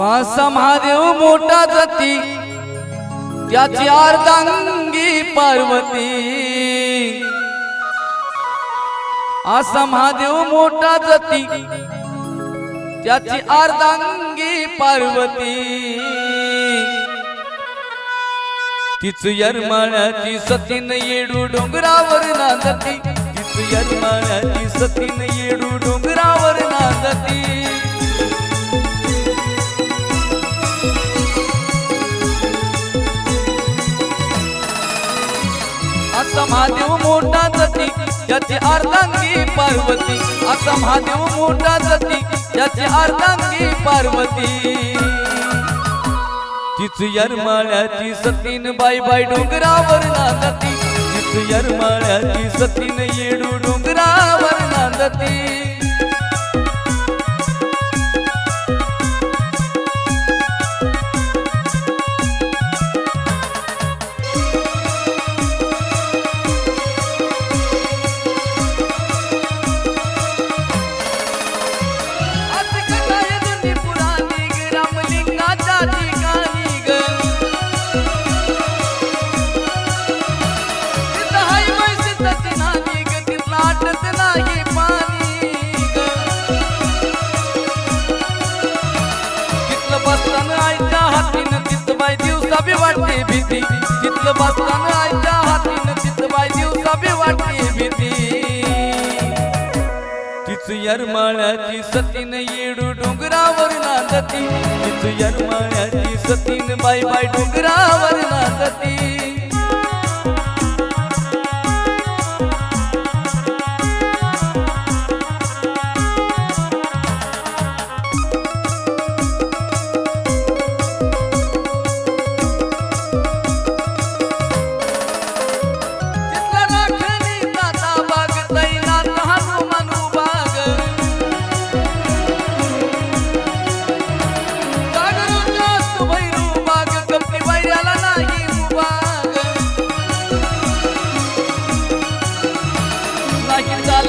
पासा महादेव मोठा जाती त्याची अर्धांगी पार्वती. असा महादेव मोठा जाती त्याची अर्धांगी पार्वती. तिच यरमाळ्याची सतीन येडू डोंगरावर नांदती. तिच यरमाळ्याची सतीन येडू डोंगरावर नांदती. महादेव मोठा जती त्याची अर्धांगी पार्वती. असा महादेव मोठा जती त्याची अर्धांगी पार्वती. तिच यरमाळ्याची सतीन बाई बाई डोंगरावर नांदती. तिच यरमाळ्याची सतीन येडू डोंगरावर नांदती. तिथलं बसताना आईच्या हातीनं तिथं बाई दिवसा बी वाटते भीती. तिच यरमाळ्याची सतीन येडू डोंगरावर नांदती. तिच यरमाळ्याची सतीन बाई बाई डोंगरावर नांदती.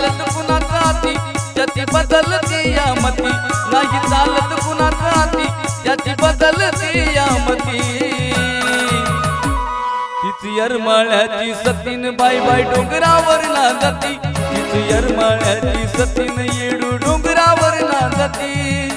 चालत कुणाचा हाती? त्याची बदलती यामती. नाही चालत कुणाचा हाती? त्याची बदलती यामती. तिची यरमाळ्याची सतीन बाई बाई डोंगरावर ना जाती तिची यरमाळ्याची सतीन येडू डोंगरावर ना जाती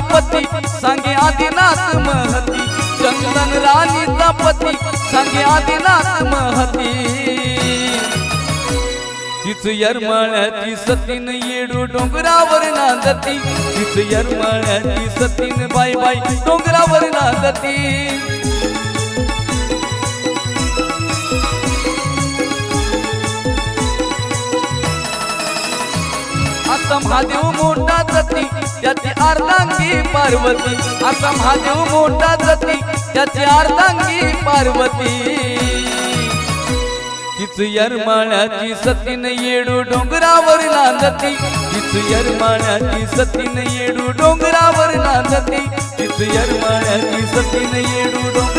पती सांगे आदिनाथ महती. चंदन राणीचा पती सांगे आदिनाथ महती. तिच यरमाळ्याची सतीन येडू डोंगरावर नांदती. तिच यरमाळ्याची सतीन बाई बाई डोंगरावर नांदती. असा महादेव मोठा जती त्याची अर्धांगी पार्वती. असा महादेव मोठा जती त्याची अर्धांगी पार्वती. तिच यरमाळ्याची सतीन येडू डोंगरावर नांदती. तिच यरमाळ्याची सतीन येडू डोंगरावर नांदती. तिच यरमाळ्याची सतीन येडू डोंगर